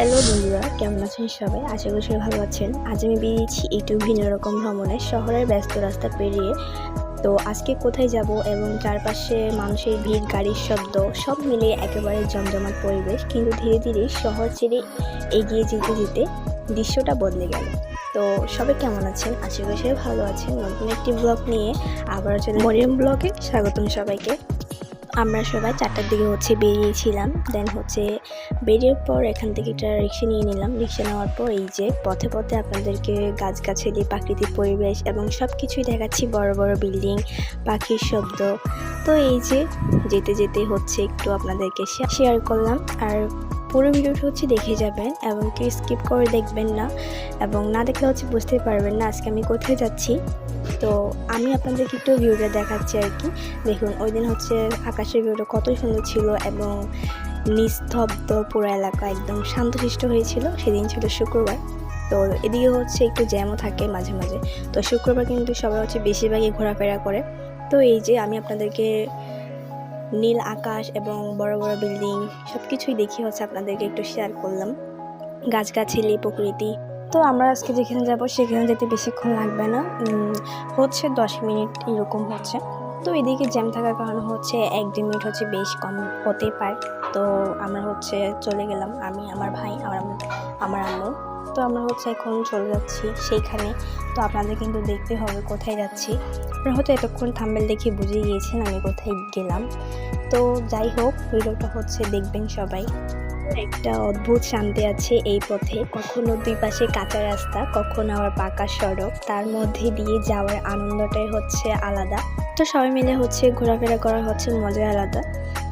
Hello বন্ধুরা, কেমন আছেন সবাই? আশা করি সবাই ভালো আছেন। আজ আমি বেরিয়েছি একটু ভিন্ন রকম ভ্রমণে, শহরের ব্যস্ত রাস্তা পেরিয়ে। তো আজকে কোথায় যাব এবং চারপাশে মানুষের ভিড়, গাড়ির শব্দ, সব মিলিয়ে একেবারে জমজমাট পরিবেশ, কিন্তু ধীরে ধীরে শহর ছেড়ে এগিয়ে যেতে যেতে দৃশ্যটা বদলে গেল। তো সবাই কেমন আছেন? আশা করি সবাই ভালো আছেন। নতুন একটি ব্লগ নিয়ে আবার চলে মরিয়ম ব্লগে স্বাগতম সবাইকে। আমরা সবাই চারটার দিকে হচ্ছে বেরিয়েছিলাম। দেন হচ্ছে বেরিয়ে পর এখান থেকে একটা রিক্সা নিয়ে নিলাম। রিক্সা নেওয়ার পর এই যে পথে পথে আপনাদেরকে গাছগাছালি, প্রাকৃতিক পরিবেশ এবং সব কিছুই দেখাচ্ছি। বড় বড় বিল্ডিং, পাখির শব্দ। তো এই যে যেতে যেতে হচ্ছে একটু আপনাদেরকে শেয়ার করলাম। আর পুরো ভিডিওটা হচ্ছে দেখে যাবেন এবং কি স্কিপ করে দেখবেন না এবং না দেখলে হচ্ছে বুঝতে পারবেন না আজকে আমি কোথায় যাচ্ছি। তো আমি আপনাদেরকে একটু ভিউটা দেখাচ্ছি আর কি। দেখুন, ওই দিন হচ্ছে আকাশের ভিউটা কত সুন্দর ছিল এবং নিস্তব্ধ পুরো এলাকা একদম শান্তশিষ্ট হয়েছিল। সেদিন ছিল শুক্রবার। তো এদিকে হচ্ছে একটু জ্যামও থাকে মাঝে মাঝে। তো শুক্রবার কিন্তু সবাই হচ্ছে বেশিরভাগই ঘোরাফেরা করে। তো এই যে আমি আপনাদেরকে নীল আকাশ এবং বড় বড় বিল্ডিং সব কিছুই দেখি হচ্ছে আপনাদেরকে একটু শেয়ার করলাম। গাছগাছালি, প্রকৃতি। তো আমরা আজকে যেখানে যাব, সেখানে যেতে বেশিক্ষণ লাগবে না। হচ্ছে দশ মিনিট এরকম হচ্ছে। তো এদিকে জ্যাম থাকার কারণে হচ্ছে এক দুই মিনিট হচ্ছে বেশ কম হতে পারে। তো আমরা হচ্ছে চলে গেলাম, আমি, আমার ভাই, আমার আমার আম্মু। তো আমরা হচ্ছে এখন চলে যাচ্ছি সেইখানে। তো আপনাদের কিন্তু দেখতে হবে কোথায় যাচ্ছি। আপনারা হয়তো এতক্ষণ থাম্বেল দেখে বুঝে গিয়েছেন আমি কোথায় গেলাম। তো যাই হোক, ভিডিওটা হচ্ছে দেখবেন সবাই। একটা অদ্ভুত শান্তি আছে এই পথে। কখনো দুই পাশে কাঁচা রাস্তা, কখনো আবার পাকা সড়ক। তার মধ্যে দিয়ে যাওয়ার আনন্দটাই হচ্ছে আলাদা। তো সবাই মিলে হচ্ছে ঘোরাফেরা করা হচ্ছে মজা আলাদা।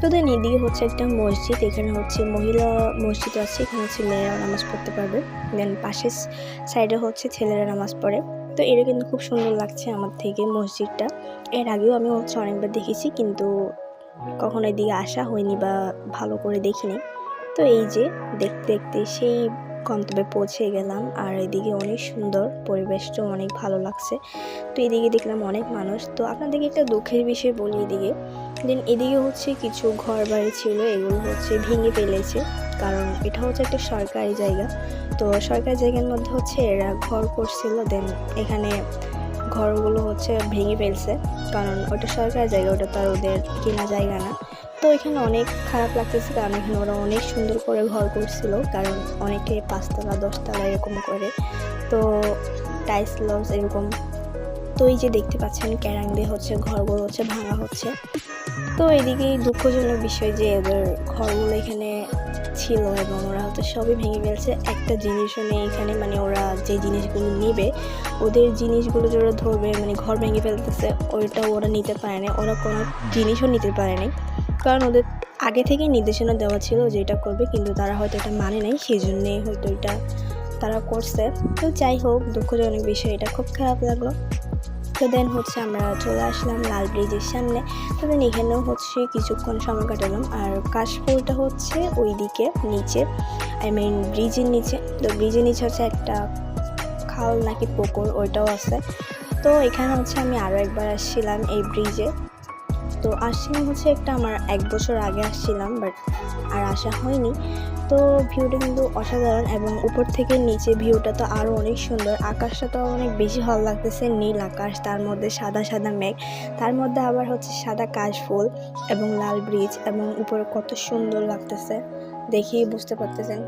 তো দেন এদিকে হচ্ছে একটা মসজিদ, এখানে হচ্ছে মহিলা মসজিদ আছে, এখানে ছেলেরা নামাজ পড়তে পারবে। দেন পাশের সাইডে হচ্ছে ছেলেরা নামাজ পড়ে। তো এটা কিন্তু খুব সুন্দর লাগছে আমার থেকে মসজিদটা। এর আগেও আমি হচ্ছে অনেকবার দেখেছি, কিন্তু কখনো এদিকে আসা হয়নি বা ভালো করে দেখিনি। তো এই যে দেখতে দেখতে সেই গন্তব্যে পৌঁছে গেলাম, আর এদিকে অনেক সুন্দর পরিবেশটাও অনেক ভালো লাগছে। তো এদিকে দেখলাম অনেক মানুষ। তো আপনাদেরকে একটা দুঃখের বিষয় বলি এদিকে। দেন এদিকে হচ্ছে কিছু ঘর বাড়ি ছিল, এগুলো হচ্ছে ভেঙে ফেলেছে। কারণ এটা হচ্ছে একটা সরকারি জায়গা। তো সরকারি জায়গার মধ্যে হচ্ছে এরা ঘর করছিল দেন এখানে ঘরগুলো হচ্ছে ভেঙে ফেলছে। কারণ ওটা সরকারি জায়গা, ওটা তো আর ওদের কেনা জায়গা না। তো এখানে অনেক খারাপ লাগতেছে, কারণ এখানে ওরা অনেক সুন্দর করে ঘর করছিল। কারণ অনেকে পাঁচতলা, দশতলা এরকম করে। তো টাইলস লস এরকম তো এই যে দেখতে পাচ্ছেন ক্যারাং দিয়ে হচ্ছে, ঘরগুলো হচ্ছে ভাঙা হচ্ছে। তো এদিকে দুঃখজনক বিষয় যে এদের ঘরগুলো এখানে ছিল এবং ওরা হয়তো সবই ভেঙে ফেলছে। একটা জিনিসও নেই এখানে মানে ওরা যে জিনিসগুলো নেবে, ওদের জিনিসগুলো যে ওরা ধরবে মানে ঘর ভেঙে ফেলতেছে ওইটা ওরা নিতে পারে না ওরা কোনো জিনিসও নিতে পারে নাই। কারণ ওদের আগে থেকেই নির্দেশনা দেওয়া ছিল যে এটা করবে, কিন্তু তারা হয়তো এটা মানে নাই সেই জন্যে হয়তো এটা তারা করছে। তো যাই হোক, দুঃখজনক বিষয়, এটা খুব খারাপ লাগল। তো দেন হচ্ছে আমরা চলে আসলাম লাল ব্রিজের সামনে। তো দেন এখানেও হচ্ছে কিছুক্ষণ সময় কাটালাম। আর কাশফুলটা হচ্ছে ওই দিকে নিচে আই মিন ব্রিজের নিচে। তো ব্রিজের নিচে হচ্ছে একটা খাল নাকি পুকুর, ওইটাও আছে। তো এখানে হচ্ছে আমি আরও একবার আসছিলাম এই ব্রিজে। তো আসছিলাম হচ্ছে একটা আমার এক বছর আগে আসছিলাম বাট আর আসা হয়নি। তো ভিউটা কিন্তু অসাধারণ এবং উপর থেকে নিচে ভিউটা তো আরও অনেক সুন্দর। আকাশটা তো অনেক বেশি ভালো লাগতেছে, নীল আকাশ, তার মধ্যে সাদা সাদা মেঘ, তার মধ্যে আবার হচ্ছে সাদা কাশফুল এবং লাল ব্রিজ এবং উপরে কত সুন্দর লাগতেছে, দেখেই বুঝতে পারতেছেন।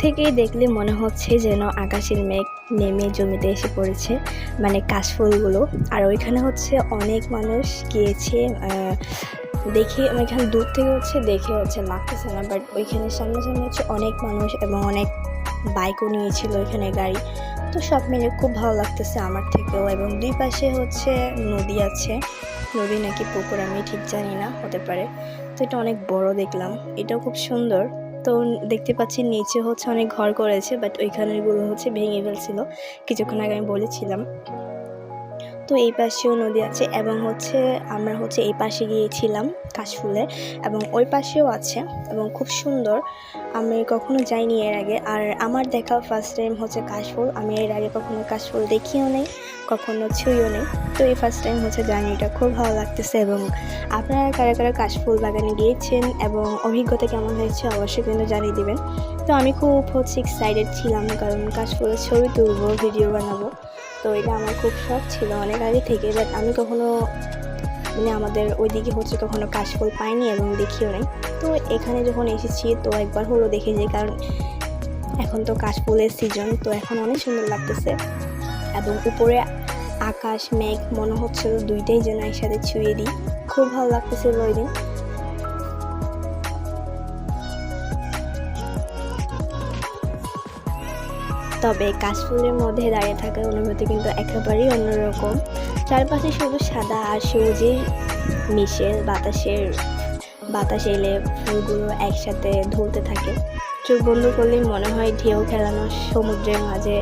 দূর থেকে দেখলে মনে হচ্ছে যেন আকাশের মেঘ নেমে জমিতে এসে পড়েছে মানে কাশফুলগুলো। আর ওইখানে হচ্ছে অনেক মানুষ গিয়েছে দেখে ওইখানে দূর থেকে হচ্ছে দেখে হচ্ছে লাগতেছে না বাট ওইখানে সামনে সামনে হচ্ছে অনেক মানুষ এবং অনেক বাইকও নিয়েছিল ওইখানে গাড়ি। তো সব মিলে খুব ভালো লাগতেছে আমার থেকেও এবং দুই পাশে হচ্ছে নদী আছে। নদী নাকি পুকুর আমি ঠিক জানি না, হতে পারে। তো এটা অনেক বড় দেখলাম, এটাও খুব সুন্দর। তো দেখতে পাচ্ছি নিচে হচ্ছে অনেক ঘর করেছে বাট ওইখানেরগুলো হচ্ছে ভেঙে ফেলছিল। কিছুক্ষণ আগে আমি বলেছিলাম। তো এই পাশেও নদী আছে এবং হচ্ছে আমরা হচ্ছে এই পাশে গিয়েছিলাম কাশফুলে এবং ওই পাশেও আছে এবং খুব সুন্দর। আমি কখনো যাইনি এর আগে আর আমার দেখা ফার্স্ট টাইম হচ্ছে কাশফুল। আমি এর আগে কখনো কাশফুল দেখিও নেই, কখনো ছুঁইও নেই। তো এই ফার্স্ট টাইম হচ্ছে জার্নিটা খুব ভালো লাগতেছে এবং আপনারা কারা কারা কাশফুল বাগানে গিয়েছেন এবং অভিজ্ঞতা কেমন হয়েছে অবশ্যই কিন্তু জানিয়ে দিবেন। তো আমি খুব হচ্ছে এক্সাইটেড ছিলাম কারণ কাশফুলের ছবি তুলবো ভিডিও বানাবো। তো এটা আমার খুব শখ ছিল অনেক আগে থেকে বাট আমি কখনো মানে আমাদের ওইদিকে হচ্ছে কখনো কাশফুল পাইনি এবং দেখিও নাই। তো এখানে যখন এসেছি, তো একবার হলো দেখে যে কারণ এখন তো কাশফুলের সিজন তো এখন অনেক সুন্দর লাগতেছে। এবং উপরে আকাশ, মেঘ, মনে হচ্ছিল দুইটাই যেন একসাথে ছুঁয়ে দিই। খুব ভালো লাগতেছিল ওই দিন। তবে কাশফুলের মধ্যে দাঁড়িয়ে থাকার অনুভূতি কিন্তু একেবারেই অন্যরকম। চারপাশে শুধু সাদা আর সবুজের মিশে বাতাসের, বাতাস এলে ফুলগুলো একসাথে ধুলতে থাকে। চোখ বন্ধ করলেই মনে হয় ঢেউ খেলানো সমুদ্রের মাঝে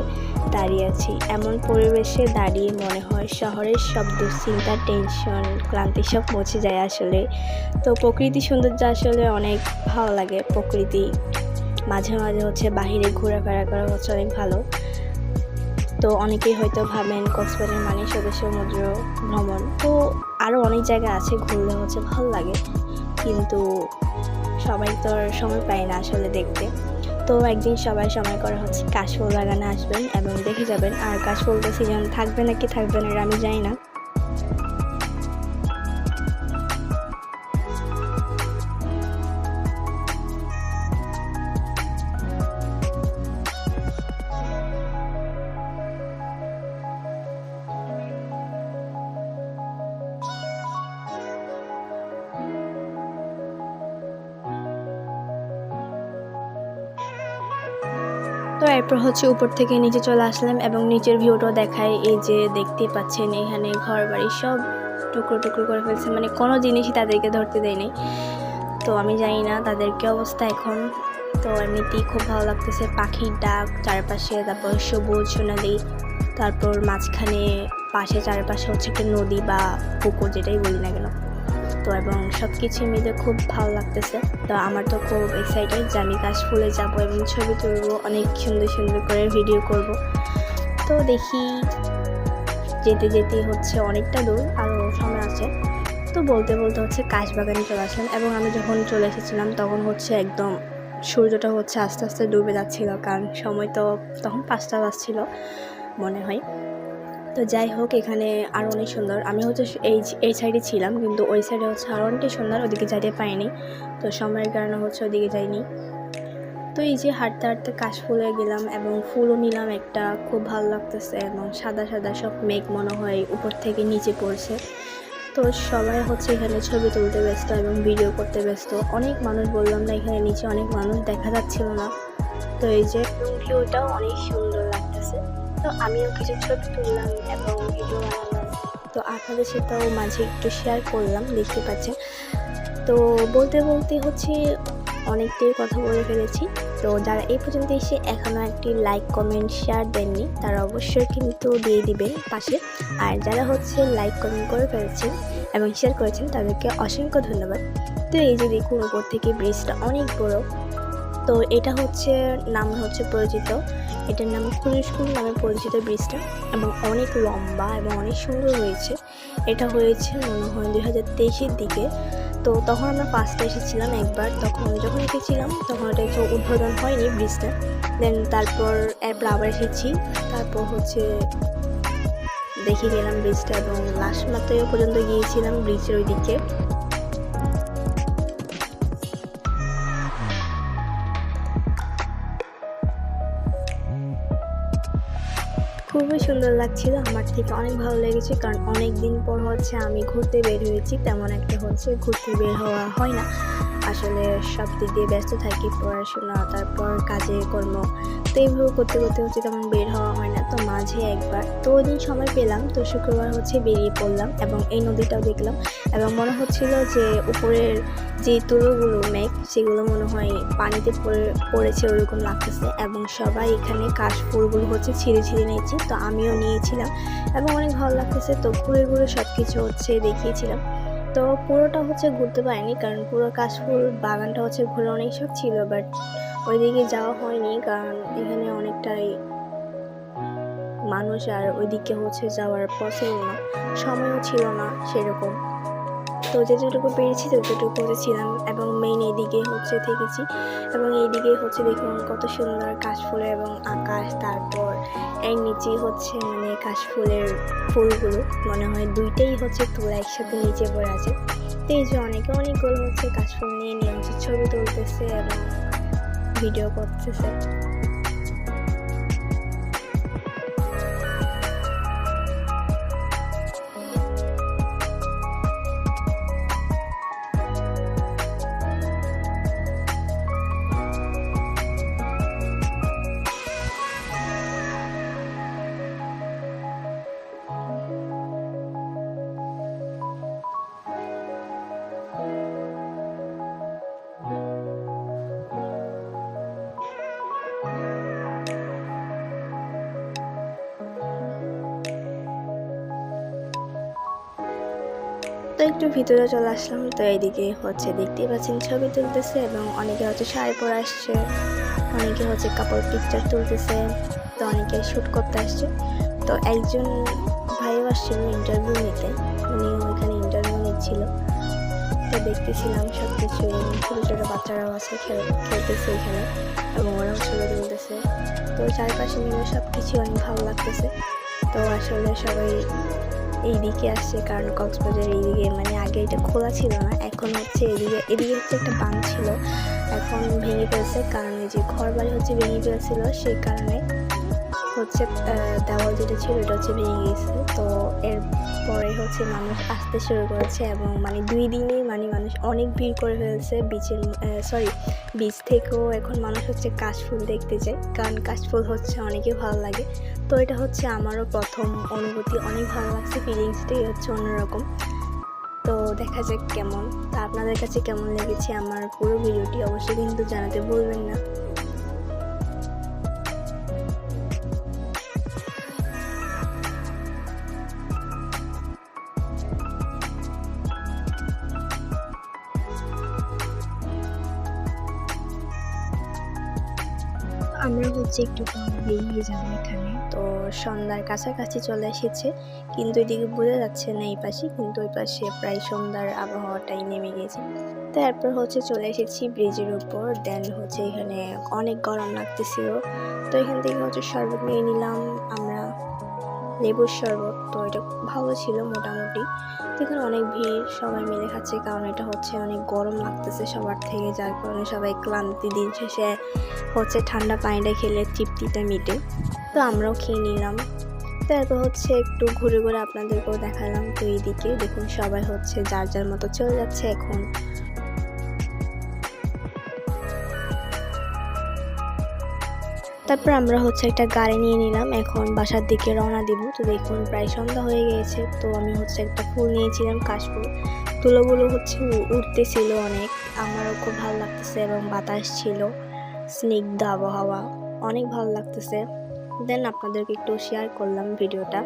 দাঁড়িয়ে আছি। এমন পরিবেশে দাঁড়িয়ে মনে হয় শহরের সব দুশ্চিন্তা টেনশন, ক্লান্তি সব মুছে যায় আসলে। তো প্রকৃতি সৌন্দর্য আসলে অনেক ভালো লাগে। প্রকৃতি মাঝে মাঝে হচ্ছে বাহিরে ঘোরাফেরা করা হচ্ছে অনেক ভালো। তো অনেকেই হয়তো ভাবেন কক্সবাজার মানে শুধু সমুদ্র ভ্রমণ। তো আরও অনেক জায়গা আছে ঘুরলে হচ্ছে ভালো লাগে। কিন্তু সবাই তো আর সময় পায় না আসলে দেখতে। তো একদিন সবাই সময় করা হচ্ছে কাশফুল বাগানে আসবেন এবং দেখে যাবেন আর কাশফুলটা সিজন থাকবে নাকি থাকবে না আমি জানি না। তো এরপর হচ্ছে উপর থেকে নিচে চলে আসলাম এবং নিচের ভিউটাও দেখায়। এই যে দেখতে পাচ্ছেন, এখানে ঘর বাড়ি সব টুকরো টুকরো করে ফেলছে। মানে কোনো জিনিসই তাদেরকে ধরতে দেয়নি। তো আমি জানি না তাদের কি অবস্থা এখন। তো এমনিতেই খুব ভালো লাগতেছে। পাখির ডাক, চারপাশে তারপর সবুজ সোনালি, তারপর মাঝখানে পাশে চারপাশে হচ্ছে একটা নদী বা পুকুর যেটাই বলি না কেন। তো এবং সব কিছু মিলে খুব ভালো লাগতেছে। তো আমার তো খুব এক্সাইটেড যে আমি কাশফুলে যাব এবং ছবি তুলবো, অনেক সুন্দর সুন্দর করে ভিডিও করব। তো দেখি যেতে যেতে হচ্ছে অনেকটা দূর আরও সময় আছে। তো বলতে বলতে হচ্ছে কাশবাগানে চলে আসলাম এবং আমি যখন চলে এসেছিলাম তখন হচ্ছে একদম সূর্যটা হচ্ছে আস্তে আস্তে ডুবে যাচ্ছিল, কারণ সময় তো তখন পাঁচটা বাজছিল মনে হয়। তো যাই হোক, এখানে আরও অনেক সুন্দর। আমি হচ্ছে এই এই সাইডে ছিলাম, কিন্তু ওই সাইডে হচ্ছে আরও অনেকটাই সুন্দর, ওদিকে যাইতে পাইনি তো সময়ের কারণে হচ্ছে ওদিকে যাইনি। তো এই যে হাঁটতে হাঁটতে কাশফুলে গেলাম এবং ফুলও নিলাম একটা, খুব ভালো লাগতেছে এবং সাদা সাদা সব মেঘ মনে হয় উপর থেকে নিচে পড়ছে। তো সবাই হচ্ছে এখানে ছবি তুলতে ব্যস্ত এবং ভিডিও করতে ব্যস্ত। অনেক মানুষ বললাম না, এখানে নিচে অনেক মানুষ দেখা যাচ্ছিল না। তো এই যে ভিউটাও অনেক সুন্দর। তো আমিও কিছু ছবি তুললাম এবং ভিডিও বানালাম। তো আপনাদের সাথেও মাঝে একটু শেয়ার করলাম, দেখতে পাচ্ছেন। তো বলতে বলতে হচ্ছে অনেক অনেকটাই কথা বলে ফেলেছি। তো যারা এই পর্যন্ত এসে এখনও একটি লাইক কমেন্ট শেয়ার দেননি, তারা অবশ্যই কিন্তু দিয়ে দিবেন পাশে। আর যারা হচ্ছে লাইক কমেন্ট করে ফেলেছেন এবং শেয়ার করেছেন, তাদেরকে অসংখ্য ধন্যবাদ। তো এই যে দেখুন, উপর থেকে ব্রিজটা অনেক বড়। তো এটা হচ্ছে, নাম হচ্ছে পরিচিত। এটার নাম কুরুশকুল নামে পরিচিত ব্রিজটা এবং অনেক লম্বা এবং অনেক সুন্দর হয়েছে। এটা হয়েছে মনে হয় দুই হাজার তেইশের দিকে। তো তখন আমরা ফার্স্টে এসেছিলাম একবার। তখন যখন এসেছিলাম তখন ওটা একটু উদ্বোধন হয়নি ব্রিজটা। দেন তারপর এরপর আবার এসেছি। তারপর হচ্ছে দেখে গেলাম ব্রিজটা এবং লাস্ট মাত্রই পর্যন্ত গিয়েছিলাম ব্রিজের ওই দিকে খুবই সুন্দর লাগছিল। আমার থেকে অনেক ভালো লেগেছে কারণ অনেক দিন পর হচ্ছে আমি ঘুরতে বের হয়েছি। তেমন একটা হচ্ছে ঘুরতে বের হওয়া হয় না। আসলে সব দিক দিয়ে ব্যস্ত থাকি, পড়াশোনা, তারপর কাজে, কর্ম। তো এইভাবে করতে করতে হচ্ছে তেমন বের হওয়া হয় তো মাঝে একবার। তো ওই দিন সময় পেলাম, তো শুক্রবার হচ্ছে বেরিয়ে পড়লাম এবং এই নদীটাও দেখলাম এবং মনে হচ্ছিল যে উপরের যে তুলোগুলো মেঘ, সেগুলো মনে হয় পানিতে পড়ে, পড়েছে ওরকম লাগতেছে এবং সবাই এখানে কাশফুলগুলো হচ্ছে ছিঁড়ে ছিঁড়ে নিয়েছে, তো আমিও নিয়েছিলাম এবং অনেক ভালো লাগতেছে। তো ঘুরে ঘুরে সব কিছু হচ্ছে দেখিয়েছিলাম। তো পুরোটা হচ্ছে ঘুরতে পারিনি কারণ পুরো কাশফুল বাগানটা হচ্ছে ঘুরে অনেক সব ছিল, বাট ওইদিকে যাওয়া হয়নি কারণ এখানে অনেকটাই মানুষ আর ওইদিকে হচ্ছে যাওয়ার পসিবল না, সময়ও ছিল না সেরকম। তো যেটুকু পেরেছি ততটুকু ছিলাম এবং মেইন এইদিকে হচ্ছে থেকেছি এবং এইদিকে হচ্ছে দেখুন কত সুন্দর কাশফুলের এবং আকাশ, তারপর এর নিচে হচ্ছে মানে কাশফুলের ফুলগুলো, মনে হয় দুইটাই হচ্ছে তোলা একসাথে নিচে পড়ে আছে। তো এই যে অনেকে অনেকগুলো হচ্ছে কাশফুল নিয়ে নিয়ে হচ্ছে ছবি তুলতেছে এবং ভিডিও করতেছে। একটু ভিতরে চলে আসলাম, তো এইদিকে হচ্ছে দেখতেই পাচ্ছেন ছবি তুলতেছে এবং অনেকে হচ্ছে শাড়ি পরে আসছে, অনেকে হচ্ছে কাপড় পিকচার তুলতেছে, তো অনেকে শ্যুট করতে আসছে। তো একজন ভাইও আসছিল ইন্টারভিউ নিতে, উনি ওইখানে ইন্টারভিউ নিচ্ছিল। তো দেখতেছিলাম সব কিছু ছোটো ছোটো বাচ্চারাও আছে, খেল খেলতেছে এখানে, এবং ওরাও ছবি তুলতেছে। তো চারপাশে মিলে সব কিছু অনেক ভালো লাগতেছে। তো আসলে সবাই এইদিকে আসছে, কারণ কক্সবাজার এইদিকে মানে আগে এটা খোলা ছিল না, এখন হচ্ছে এদিকে এদিকে হচ্ছে একটা বাঁধ ছিল, এখন ভেঙে ফেলছে, কারণ এই যে ঘর বাড়ি হচ্ছে ভেঙে ফেলছিল, সেই কারণে হচ্ছে দেওয়াল যেটা ছিল এটা হচ্ছে ভেঙে গেছে। তো এরপরে হচ্ছে মানুষ আসতে শুরু করেছে এবং মানে দুই দিনেই মানে মানুষ অনেক ভিড় করে ফেলছে, বিচের সরি বিচ থেকেও এখন মানুষ হচ্ছে কাশফুল দেখতে যায়, কারণ কাশফুল হচ্ছে অনেকে ভালো লাগে। তো এটা হচ্ছে আমারও প্রথম অনুভূতি, অনেক ভালো লাগছে ফিলিংসটাই হচ্ছে অন্যরকম। তো দেখা যাক কেমন, তা আপনাদের কাছে কেমন লেগেছে আমার পুরো ভিডিওটি অবশ্যই কিন্তু জানাতে ভুলবেন না। আমরা হচ্ছে একটু কম বেরিয়ে যাব এখানে। তো সন্ধ্যার কাছাকাছি চলে এসেছে, কিন্তু এদিকে বোঝা যাচ্ছে না এই পাশে কিন্তু ওই পাশে প্রায় সন্ধ্যার আবহাওয়াটাই নেমে গেছে। তারপর হচ্ছে চলে এসেছি ব্রিজের উপর দেন হচ্ছে এখানে অনেক গরম লাগতেছিল। তো এখান থেকে হচ্ছে শরবত নিয়ে নিলাম লেবুর শরবত তো এটা ভালো ছিল মোটামুটি। এখানে অনেক ভিড়, সবাই মিলে খাচ্ছে কারণ এটা হচ্ছে অনেক গরম লাগতেছে সবার থেকে, যার কারণে সবাই ক্লান্তি দিন শেষে হচ্ছে ঠান্ডা পানিটা খেলে তৃপ্তিটা মিটে। তো আমরাও খেয়ে নিলাম। তারপর হচ্ছে একটু ঘুরে ঘুরে আপনাদেরকেও দেখালাম। তো এইদিকে দেখুন সবাই হচ্ছে যার যার মতো চলে যাচ্ছে এখন। তারপর আমরা হচ্ছে একটা গাড়ি নিয়ে নিলাম। এখন বাসার দিকে রওনা দিব। তো দেখুন, প্রায় সন্ধ্যা হয়ে গিয়েছে। তো আমি হচ্ছে একটা ফুল নিয়েছিলাম কাশফুল তুলোগুলো হচ্ছে উঠতেছিল অনেক। আমারও খুব ভালো লাগতেছে এবং বাতাস ছিল। স্নিগ্ধ আবহাওয়া। অনেক ভালো লাগতেছে। দেন আপনাদেরকে একটু শেয়ার করলাম ভিডিওটা।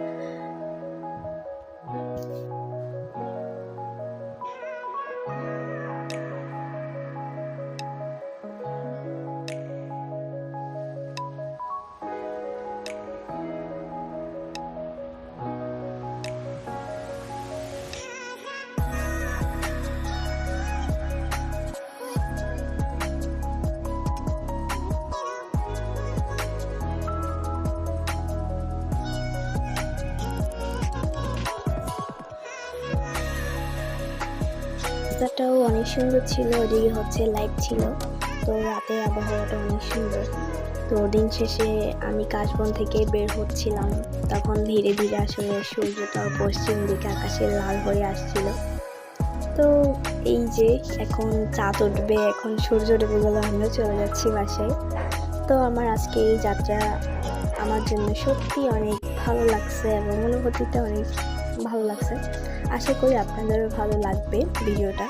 রাস্তাটাও অনেক সুন্দর ছিল, ওদিকে হচ্ছে লাইট ছিল, তো রাতের আবহাওয়াটা অনেক সুন্দর। তো দিন শেষে আমি কাশবন থেকে বের হচ্ছিলাম, তখন ধীরে ধীরে আসলে সূর্যটা পশ্চিম দিকে আকাশে লাল হয়ে আসছিল। তো এই যে এখন চাঁদ উঠবে, এখন সূর্য ডুবে গেলে আমরা চলে যাচ্ছি বাসায়। তো আমার আজকে এই যাত্রা আমার জন্য সত্যি অনেক ভালো লাগছে এবং অনুভূতিটা অনেক ভালো লাগছে। আশা করি আপনাদেরও ভালো লাগবে ভিডিওটা।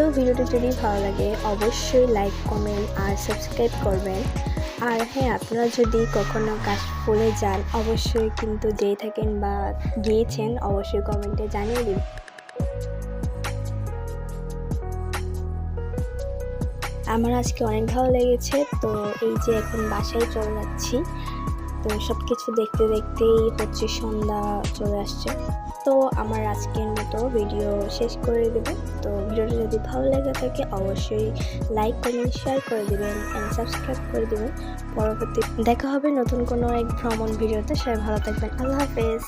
তো ভিডিওটি যদি ভালো লাগে, অবশ্যই লাইক কমেন্ট আর সাবস্ক্রাইব করবেন। আর হ্যাঁ আপনারা যদি কখনো কাশফুলে যান, অবশ্যই কিন্তু যেয়ে থাকেন বা গিয়েছেন, অবশ্যই কমেন্টে জানিয়ে দিন। আমার আজকে অনেক ভালো লেগেছে, তো এই যে এখন বাসায় চলে যাচ্ছি। তো সব কিছু দেখতে দেখতেই হচ্ছে সন্ধ্যা চলে আসছে। তো আমার আজকের মতো ভিডিও শেষ করে দেবে। তো ভিডিওটা যদি ভালো লেগে থাকে, অবশ্যই লাইক কমেন্ট শেয়ার করে দেবেন অ্যান্ড সাবস্ক্রাইব করে দেবেন। পরবর্তী দেখা হবে নতুন কোনো এক ভ্রমণ ভিডিওতে সবাই ভালো থাকবেন। আল্লাহ হাফেজ।